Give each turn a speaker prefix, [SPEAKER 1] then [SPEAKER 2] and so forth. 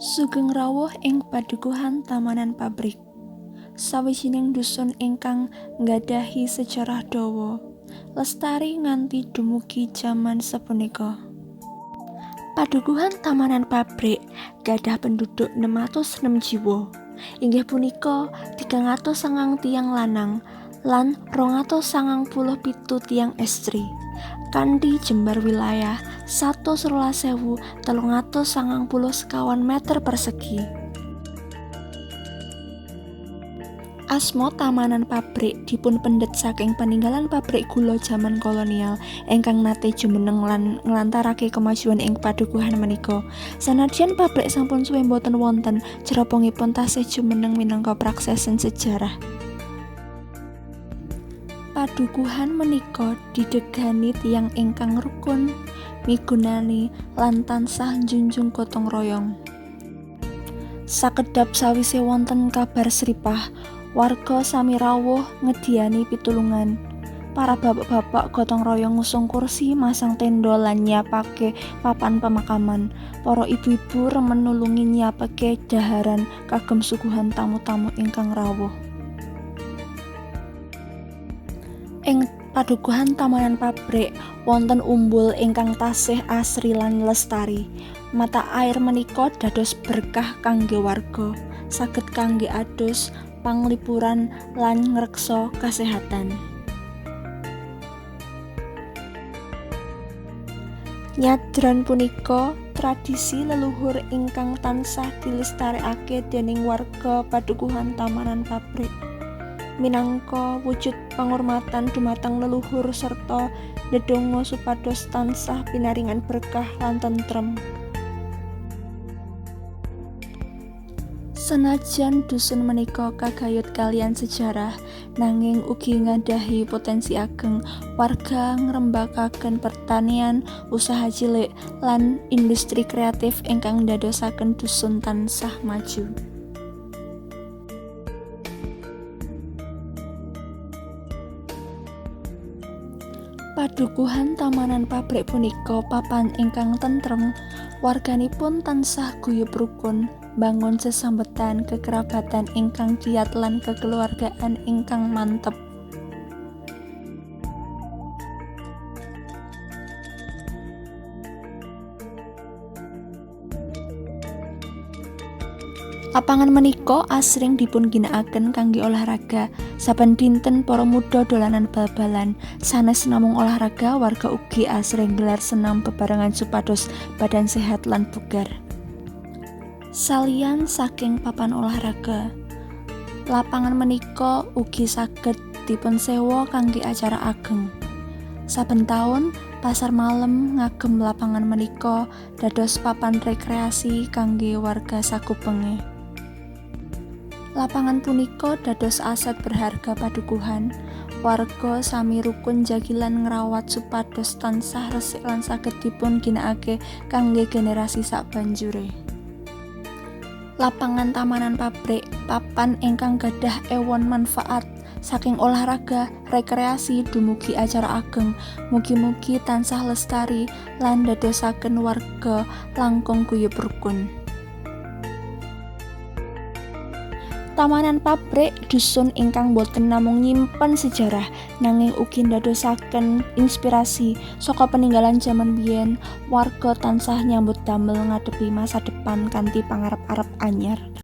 [SPEAKER 1] Sugeng rawuh ing padukuhan Tamanan Pabrik. Sawijining dusun ingkang nggadhahi sejarah dawa, lestari nganti dumugi jaman sapunika. Padukuhan Tamanan Pabrik gadhah penduduk 606 jiwa. Inggih punika 309 tiang lanang lan 297 tiang estri. Kanthi jembar wilayah 113.390 sekawan meter persegi. Asma Tamanan Pabrik dipun pendet saking peninggalan pabrik gula jaman kolonial ingkang nate jumeneng lan nglantarake kemajuan ing padukuhan menika. Sanadyan pabrik sampun suwe boten wonten, ceropongipun tasih jumeneng minangka praksesen sejarah. Padukuhan menika didegani tiyang ingkang rukun, migunani lan tansah njunjung gotong royong. Sakedap sawise wonten kabar sripah, warga sami rawuh ngediyani pitulungan. Para bapak-bapak gotong royong ngusung kursi, masang tenda lan nyiapake papan pemakaman. Para ibu-ibu remen nulungi nyiapake daharan kagem suguhan tamu-tamu ingkang rawuh. Ing padukuhan Tamanan Pabrik wonten umbul ingkang tasih asri lan lestari. Mata air menika dados berkah kangge warga, saged kangge adus panglipuran lan ngreksa kasehatan. Nyadran punika tradisi leluhur ingkang tansah dilestarekake dening warga padukuhan Tamanan Pabrik. Minangka wujud pangurmatan dumateng leluhur serta ndedonga supados tansah pinaringan berkah lan tentrem. Senajan dusun menika kagayut kalian sejarah, nanging ugi nggadhahi potensi ageng. Warga ngrembakaken pertanian, usaha cilik, lan industri kreatif ingkang ndadosaken dusun tansah maju. Padukuhan Tamanan Pabrik punika papan ingkang tentrem, warganipun tansah guyub rukun, bangun sesambetan kekerabatan ingkang kiyat lan kekeluargaan ingkang mantep. Lapangan menika asring dipun ginakaken kangge olahraga. Saben dinten para muda dolanan bal-balan. Sanes namung olahraga, warga ugi asring gelar senam bebarengan supados badan sehat lan bugar. Salian saking papan olahraga, lapangan menika ugi saged dipunsewa kangge acara ageng. Saben taun pasar malam ngagem lapangan menika dados papan rekreasi kangge warga sakupenge. Lapangan punika dados aset berharga padukuhan. Warga sami rukun jagilan ngrawat supados tansah resik lan saged dipun ginakake kangge generasi sabanjure. Lapangan Tamanan Pabrik papan ingkang gadhah ewon manfaat saking olahraga, rekreasi dumugi acara ageng. Mugi-mugi tansah lestari lan dadosaken warga langkung guyub rukun. Tamanan Pabrik dusun ingkang boten namung nyimpen sejarah nanging ugi ndadosaken inspirasi saka peninggalan jaman biyen warga tansah nyambut damel ngadepi masa depan kanthi pangarep-arep anyar